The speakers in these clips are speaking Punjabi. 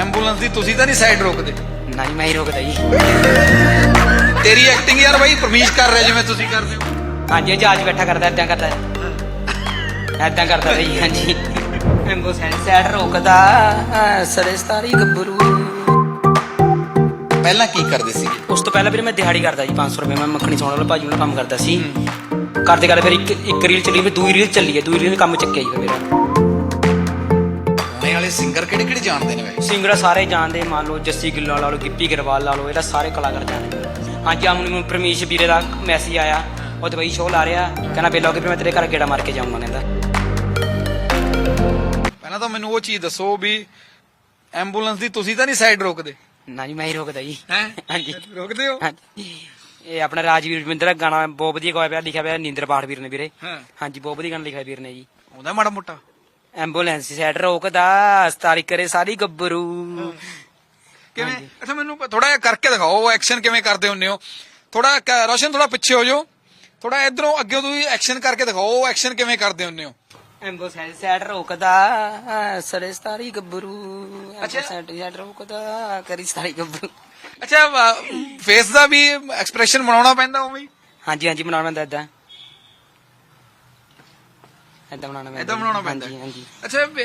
ਐਂਬੂਲੈਂਸ ਦੀ ਤੁਸੀਂ ਤਾਂ ਨਹੀਂ ਸਾਈਡ ਰੋਕਦੇ। ਨਾ ਜੀ ਮੈਂ ਹੀ ਰੋਕਦਾ ਜੀ। ਤੇਰੀ ਐਕਟਿੰਗ ਯਾਰ ਬਾਈ ਪਰਮੀਸ਼ ਕਰ ਰਿਹਾ ਜਿਵੇਂ ਤੁਸੀਂ ਕਰਦੇ ਹੋ। ਹਾਂਜੀ ਜਹਾਜ਼ ਬੈਠਾ ਕਰਦਾ ਏਦਾਂ ਕਰਦਾ। ਏਦਾਂ ਕਰਦਾ ਜੀ ਹਾਂਜੀ। ਐਂਬੋ ਸਾਈਡ ਰੋਕਦਾ ਸਰਸਤਾਰੀ ਗੱਭਰੂ। ਪਹਿਲਾਂ ਕੀ ਕਰਦੇ ਸੀ? ਉਸ ਤੋਂ ਪਹਿਲਾਂ ਵੀਰੇ ਮੈਂ ਦਿਹਾੜੀ ਕਰਦਾ ਜੀ 500 ਰੁਪਏ। ਮੈਂ ਮੱਖਣੀ ਸੌਣ ਵਾਲਾ ਭਾਜੀ ਨਾਲ ਕੰਮ ਕਰਦਾ ਸੀ। ਕਰਦੇ ਕਰਦੇ ਫਿਰ ਇੱਕ ਇੱਕ ਰੀਲ ਚੱਲੀ ਫਿਰ ਦੂਈ ਰੀਲ ਚੱਲੀ ਹੈ ਦੂਈ ਰੀਲ ਕੰਮ ਚੱਕਿਆ ਜੀ ਫਿਰ ਮੇਰਾ। ਗਾਣੇ ਵਾਲੇ ਸਿੰਗਰ ਕਿਹੜੇ ਕਿਹੜੇ ਜਾਣਦੇ ਨੇ ਬਾਈ ਸਿੰਗਰ ਸਾਰੇ ਜਾਣਦੇ ਮੰਨ ਲਓ ਜੱਸੀ ਗਿੱਲਾਂ ਲਾ ਲਓ ਗਿੱਪੀ ਗਰੇਵਾਲ ਲਾ ਲਓ ਇਹਦਾ ਸਾਰੇ ਕਲਾਕਾਰ ਜਾਣਦੇ ਹਾਂਜੀ ਆ ਮੈਨੂੰ ਪਰਮੇਸ਼ ਵੀਰੇ ਦਾ ਮੈਸੇਜ ਆਇਆ ਉਹ ਦਵਾਈ ਸ਼ੋਅ ਲਾ ਰਿਹਾ ਕਹਿੰਦਾ ਬੇਲਾ ਕਿ ਮੈਂ ਤੇਰੇ ਘਰ ਗੇੜਾ ਮਾਰ ਕੇ ਜਾਊਂਗਾ ਕਹਿੰਦਾ। ਪਹਿਲਾਂ ਤਾਂ ਮੈਨੂੰ ਉਹ ਚੀਜ਼ ਦੱਸੋ ਵੀ ਐਂਬੂਲੈਂਸ ਦੀ ਤੁਸੀਂ ਤਾਂ ਨਹੀਂ ਸਾਈਡ ਰੋਕਦੇ? ਨਾ ਜੀ ਮੈਂ ਹੀ ਰੋਕਦਾ ਜੀ। ਹੈ? ਹਾਂਜੀ। ਰੋਕਦੇ ਹੋ? ਹਾਂਜੀ। ਇਹ ਆਪਣਾ ਰਾਜਵੀਰ ਰਵਿੰਦਰ ਦਾ ਗਾਣਾ ਬਹੁਤ ਵਧੀਆ ਗਾਇਆ ਪਿਆ ਲਿਖਿਆ ਪਿਆ ਨੀਂਦਰ ਬਾੜ ਵੀਰ ਨੇ ਵੀਰੇ। ਹਾਂਜੀ ਬਹੁਤ ਵਧੀਆ ਗਾਣਾ ਲਿਖਿਆ ਵੀਰ ਨੇ ਜੀ। ਆਉਂਦਾ ਮਾੜਾ ਮੋਟਾ? ਐਂਬੂਲੈਂਸ ਸਾਈਡ ਰੋਕਦਾ ਸਤਾਰੀ ਕਰੇ ਸਾਰੀ ਗੱਭਰੂ। ਕਿਵੇਂ? ਅੱਛਾ ਮੈਨੂੰ ਥੋੜਾ ਜਿਹਾ ਕਰਕੇ ਦਿਖਾਓ ਉਹ ਐਕਸ਼ਨ ਕਿਵੇਂ ਕਰਦੇ ਹੁੰਦੇ ਹੋ। ਥੋੜਾ ਰੋਸ਼ਨ ਥੋੜਾ ਪਿੱਛੇ ਹੋ ਜਾਓ। ਥੋੜਾ ਇਧਰੋਂ ਅੱਗੇ ਤੁਸੀਂ ਐਕਸ਼ਨ ਕਰਕੇ ਦਿਖਾਓ ਉਹ ਐਕਸ਼ਨ ਕਿਵੇਂ ਕਰਦੇ ਹੁੰਦੇ ਹੋ? ਐਂਬੂਲੈਂਸ ਸਾਈਡ ਰੋਕਦਾ ਸਰੇ ਸਤਾਰੀ ਗੱਭਰੂ। ਅੱਛਾ। ਸਾਈਡ ਸਾਈਡ ਰੋਕਦਾ ਕਰੀ ਸਾਰੀ ਗੱਭਰੂ। ਅੱਛਾ ਫੇਸ ਦਾ ਵੀ ਐਕਸਪ੍ਰੈਸ਼ਨ ਬਣਾਉਣਾ ਪੈਂਦਾ ਉਵੇਂ ਹਾਂਜੀ ਹਾਂਜੀ ਬਣਾਉਣਾ ਪੈਂਦਾ ਏਦਾਂ। ਏਦਾਂ ਬਣਾਉਣਾ ਪੈਂਦਾ ਏਦਾਂ ਬਣਾਉਣਾ ਪੈਂਦਾ। ਹਾਂਜੀ ਹਾਂਜੀ। ਅੱਛਾ ਵੀ,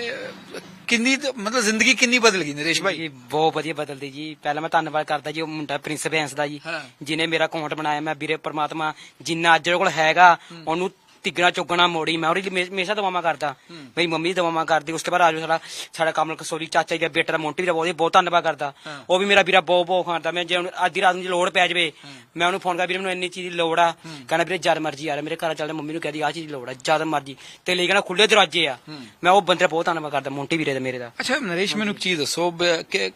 ਕਿੰਨੀ ਤੇ- ਮਤਲਬ ਜ਼ਿੰਦਗੀ ਕਿੰਨੀ ਬਦਲ ਗਈ ਨਰੇਸ਼ ਭਾਈ? ਜੀ ਬਹੁਤ ਵਧੀਆ ਬਦਲਦੀ ਜੀ। ਪਹਿਲਾਂ ਮੈਂ ਧੰਨਵਾਦ ਕਰਦਾ ਜੀ ਉਹ ਮੁੰਡਾ ਪ੍ਰਿੰਸ ਬੈਂਸ ਦਾ ਜੀ ਹਾਂ। ਜਿਨੇ ਮੇਰਾ ਅਕਾਊਂਟ ਬਣਾਇਆ। ਮੈਂ ਵੀਰੇ ਪ੍ਰਮਾਤਮਾ ਜਿੰਨਾ ਅੱਜ ਉਹਦੇ ਕੋਲ ਹੈਗਾ ਉਹਨੂੰ ਤਿੱਗਣਾ ਚੁੱਕਣਾ ਮੋੜੀ ਮੈਂ ਉਹਦੀ ਹਮੇਸ਼ਾ ਦਵਾਵਾਂ ਕਰਦਾ। ਮੇਰੀ ਮੰਮੀ ਦਵਾਵਾਂ ਕਰਦੀ ਉਸ ਤੋਂ ਬਾਅਦ ਆਜੋ ਸਾਡਾ ਸਾਡਾ ਕਮਲ ਕਸੋਰੀ ਚਾਚਾ ਜੀ ਦਾ ਬੇਟਾ ਦਾ ਮੋਂਟੀ ਦਾ ਬਹੁਤ ਬਹੁਤ ਧੰਨਵਾਦ ਕਰਦਾ। ਉਹ ਵੀ ਮੇਰਾ ਵੀਰਾ ਬਹੁਤ ਬਹੁਤ ਖਾਂਦਾ। ਮੈਂ ਜੇ ਅੱਧੀ ਰਾਤ ਨੂੰ ਜੇ ਲੋੜ ਪੈ ਜਾਵੇ ਮੈਂ ਉਹਨੂੰ ਫੋਨ ਕਰ ਵੀਰੇ ਮੈਨੂੰ ਇੰਨੀ ਚੀਜ਼ ਦੀ ਲੋੜ ਆ। ਕਹਿੰਦਾ ਵੀਰੇ ਜਦ ਮਰਜ਼ੀ ਆ ਰਿਹਾ ਮੇਰੇ ਘਰ ਚੱਲਦਾ ਮੰਮੀ ਨੂੰ ਕਹਦੀ ਆਹ ਚੀਜ਼ ਦੀ ਲੋੜ ਆ ਜਦ ਮਰਜ਼ੀ। ਤੇ ਲਈ ਕਹਿੰਦਾ ਖੁੱਲੇ ਦਰਵਾਜ਼ੇ ਆ। ਮੈਂ ਉਹ ਬੰਦੇ ਦਾ ਬਹੁਤ ਧੰਨਵਾਦ ਕਰਦਾ ਮੋਂਟੀ ਵੀਰੇ ਦਾ ਮੇਰੇ ਦਾ। ਅੱਛਾ ਨਰੇਸ਼ ਮੈਨੂੰ ਇੱਕ ਚੀਜ਼ ਦੱਸੋ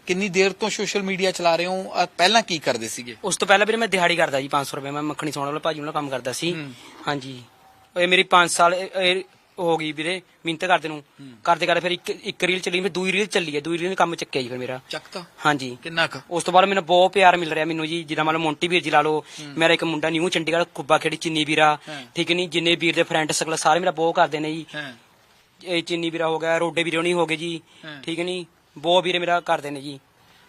ਕਿੰਨੀ ਦੇਰ ਤੋਂ ਸੋਸ਼ਲ ਮੀਡੀਆ ਚਲਾ ਰਹੇ ਹੋ? ਪਹਿਲਾਂ ਕੀ ਕਰਦੇ ਸੀਗੇ? ਉਸ ਤੋਂ ਪਹਿਲਾਂ ਵੀਰੇ ਮੈਂ ਦਿਹਾੜੀ ਕਰਦਾ ਜੀ 500 ਰੁਪਏ ਮੈਂ ਮੱਖਣੀ ਸੌਣ ਵਾਲਾ ਭਾਜੀ ਨਾਲ ਕੰਮ ਕਰਦਾ ਸੀ। ਹਾਂਜੀ। ਇਹ ਮੇਰੀ 5 ਸਾਲ ਇਹ- ਇਹ ਹੋ ਗਈ ਵੀਰੇ ਮਿਹਨਤ ਕਰਦੇ ਨੂੰ। ਕਰਦੇ ਕਰਦੇ ਫਿਰ ਇੱਕ ਇੱਕ ਰੀਲ ਚੱਲੀ ਫਿਰ ਦੂਈ ਰੀਲ ਚੱਲੀ ਹੈ। ਦੂਈ ਰੀਲ ਕੰਮ ਚੱਕਿਆ ਜੀ ਫਿਰ ਮੇਰਾ। ਚੱਕਤਾ? ਹਾਂਜੀ। ਕਿੰਨਾ ਕੁ? ਉਸ ਤੋਂ ਬਾਅਦ ਮੈਨੂੰ ਬਹੁਤ ਪਿਆਰ ਮਿਲ ਰਿਹਾ ਮੈਨੂੰ ਜੀ ਜਿੱਦਾਂ ਮਤਲਬ ਮੋਂਟੀ ਵੀਰ ਜੀ ਲਾ ਲਓ ਮੇਰਾ ਇੱਕ ਮੁੰਡਾ ਨਿਊ ਚੰਡੀਗੜ੍ਹ ਕੁੱਬਾ ਖੇੜੀ ਚਿੰਨੀ ਵੀਰਾ। ਹਾਂ। ਠੀਕ ਨਹੀਂ ਜਿੰਨੇ ਵੀਰ ਦੇ ਫਰੈਂਡ ਸਰਕਲ ਸਾਰੇ ਮੇਰਾ ਬਹੁਤ ਕਰਦੇ ਨੇ ਜੀ। ਹਾਂ। ਇਹ ਚਿੰਨੀ ਵੀਰਾ ਹੋ ਗਿਆ ਰੋਡੇ ਵੀਰੇ ਨਹੀਂ ਹੋ ਗਏ ਜੀ। ਹਾਂ। ਠੀਕ ਨਹੀਂ ਬਹੁਤ ਵੀਰੇ ਮੇਰਾ ਕਰਦੇ ਨੇ ਜੀ।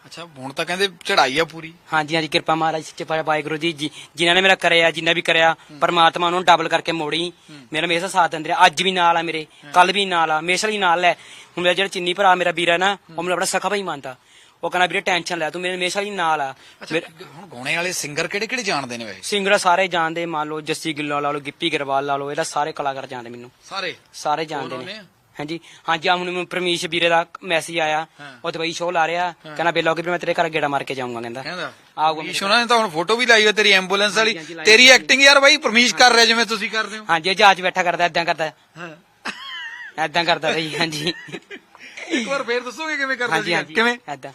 ਅੱਛਾ ਹੁਣ ਤਾਂ ਕਹਿੰਦੇ ਚੜਾਈ ਆ ਪੂਰੀ। ਹਾਂਜੀ ਹਾਂਜੀ ਕਿਰਪਾ ਮਹਾਰਾਜ ਸੱਚੇ ਪਾਤਸ਼ਾਹ ਵਾਹਿਗੁਰੂ ਜੀ ਜੀ ਜਿਨ੍ਹਾਂ ਨੇ ਮੇਰਾ ਕਰਿਆ ਜਿੰਨਾ ਵੀ ਕਰਿਆ ਪਰਮਾਤਮਾ ਉਹਨੂੰ ਡਬਲ ਕਰਕੇ ਮੋੜੀ। ਮੇਰਾ ਹਮੇਸ਼ਾ ਸਾਥ ਦਿੰਦੇ ਰਿਹਾ। ਅੱਜ ਵੀ ਨਾਲ ਆ ਮੇਰੇ ਕੱਲ ਵੀ ਨਾਲ ਆ। ਹਮੇਸ਼ਾ ਹੀ ਨਾਲ ਹੈ ਹੁਣ ਮੇਰਾ ਜਿਹੜਾ ਚਿੰਨੀ ਭਰਾ ਮੇਰਾ ਵੀਰ ਹੈ ਨਾ ਉਹ ਮੈਨੂੰ ਆਪਣਾ ਸਖਾ ਭਾਈ ਮੰਨਦਾ। ਉਹ ਕਹਿੰਦਾ ਵੀਰੇ ਟੈਨਸ਼ਨ ਲੈ ਤੂੰ ਮੇਰੇ ਹਮੇਸ਼ਾ ਹੀ ਨਾਲ ਆ। ਹੁਣ ਗਾਣੇ ਵਾਲੇ ਸਿੰਗਰ ਕਿਹੜੇ ਕਿਹੜੇ ਜਾਣਦੇ ਨੇ ਵੈਸੇ? ਸਿੰਗਰ ਸਾਰੇ ਜਾਣਦੇ ਮੰਨ ਲਓ ਜੱਸੀ ਗਿੱਲਾਂ ਲਾ ਲਓ ਗਿੱਪੀ ਗਰੇਵਾਲ ਲਾ ਲਓ ਇਹਦਾ ਸਾਰੇ ਕਲਾਕਾਰ ਜਾਣਦੇ ਮੈਨੂੰ। ਸਾਰੇ? ਸਾਰੇ ਜਾਣਦੇ ਨੇ। ਨੇ? ਹਾਂਜੀ ਹਾਂਜੀ ਆ ਹੁਣ ਮੈਨੂੰ ਪਰਮੇਸ਼ ਵੀਰੇ ਦਾ ਮੈਸੇਜ ਆਇਆ। ਹਾਂ। ਉਹ ਦਵਾਈ ਸ਼ੋਅ ਲਾ ਰਿਹਾ। ਕਹਿੰਦਾ ਬੇਲਾ ਕਿ ਮੈਂ ਤੇਰੇ ਘਰ ਗੇੜਾ ਮਾਰ ਕੇ ਜਾਊਂਗਾ ਕਹਿੰਦਾ। ਕਹਿੰਦਾ ਆਊਗਾ ਪਰਮੀਸ਼ ਉਹਨਾਂ ਨੇ ਤਾਂ ਹੁਣ ਫੋਟੋ ਵੀ ਲਾਈ ਹੋਈ ਤੇਰੀ ਐਂਬੂਲੈਂਸ ਵਾਲੀ। ਤੇਰੀ ਐਕਟਿੰਗ ਯਾਰ ਬਾਈ ਪਰਮੀਸ਼ ਕਰ ਰਿਹਾ ਜਿਵੇਂ ਤੁਸੀਂ ਕਰਦੇ ਹੋ। ਹਾਂਜੀ ਜਹਾਜ਼ ਬੈਠਾ ਕਰਦਾ ਏਦਾਂ ਕਰਦਾ। ਹਾਂ। ਏਦਾਂ ਕਰਦਾ ਬਈ ਹਾਂਜੀ। ਇੱਕ ਵਾਰ ਫੇਰ ਦੱਸੋਗੇ ਕਿਵੇਂ ਕਰਦਾ ਸੀ ਕਿਵੇਂ? ਏਦਾਂ।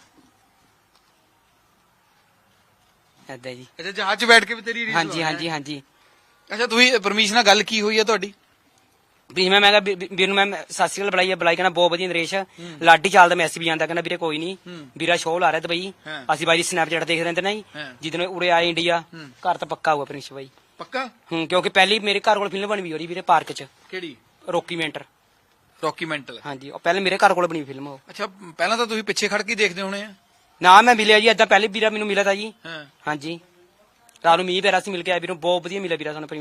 ਏਦਾਂ ਜੀ। ਅੱਛਾ ਜਹਾਜ਼ 'ਚ ਬੈਠ ਕੇ ਵੀ ਤੇਰੀ ਹਾਂਜੀ ਹਾਂਜੀ ਹਾਂਜੀ। ਅੱਛਾ ਤੁਸੀਂ ਪਰਮੀਸ਼ ਨਾਲ ਗੱਲ ਕੀ ਹੋਈ ਹੈ ਤੁਹਾਡੀ? ਵੀ ਮੈਂ ਮੈਂ ਕਿਹਾ ਵੀਰ ਨੂੰ ਮੈਂ ਸਤਿ ਸ਼੍ਰੀ ਅਕਾਲ ਬੁਲਾਈ ਕਹਿੰਦਾ ਬਹੁਤ ਵਧੀਆ ਨਰੇਸ਼ ਲਾਡੀ ਚੱਲਦਾ ਮੈਸੇਜ ਵੀ ਆਂਦਾ ਕਹਿੰਦਾ ਵੀਰੇ ਕੋਈ ਨਹੀਂ ਵੀਰਾ ਸ਼ੋਅ ਲਾ ਰਿਹਾ ਦੁਬਈ। ਅਸੀਂ ਬਾਈ ਦੀ ਸਨੈਪਚੈਟ ਦੇਖ ਰਹੇ ਨਹੀਂ ਹਾਂ। ਜਿੱਦਣ ਉਰੇ ਆਏ ਇੰਡੀਆ ਘਰ ਤਾਂ ਪੱਕਾ ਹੋਊਗਾ ਪ੍ਰਿੰਸ ਬਾਈ। ਪੱਕਾ? ਹੂੰ ਕਿਉਂਕਿ ਪਹਿਲੀ ਮੇਰੇ ਘਰ ਕੋਲ ਫਿਲਮ ਬਣੀ ਵੀ ਹੋ ਰਹੀ ਵੀਰੇ ਪਾਰਕ 'ਚ। ਕਿਹੜੀ? ਰੋਕੀ ਮੈਂਟਰ ਡਾਕੂਮੈਂਟਲ ਹਾਂਜੀ ਉਹ ਪਹਿਲੇ ਮੇਰੇ ਘਰ ਕੋਲ ਬਣੀ ਫਿਲਮ ਉਹ। ਅੱਛਾ ਪਹਿਲਾਂ ਤਾਂ ਤੁਸੀਂ ਪਿੱਛੇ ਖੜ ਕੇ ਦੇਖਦੇ ਹੋਣੇ ਆ। ਨਾ ਮੈਂ ਮਿਲਿਆ ਜੀ ਏਦਾਂ ਪਹਿਲੇ ਵੀਰਾ ਮੈਨੂੰ ਮਿਲਿਆ ਤਾ ਜੀ। ਹਾਂਜੀ। ਰਾਤ ਨੂੰ ਮੀਂਹ ਪਿਆ ਸੀ ਮਿਲ ਕੇ ਆਇਆ ਵੀਰੋਂ ਬਹੁਤ ਵਧੀਆ ਮਿਲਿਆ ਵੀਰਾ ਸਾਨੂੰ ਪ੍ਰਿੰਸ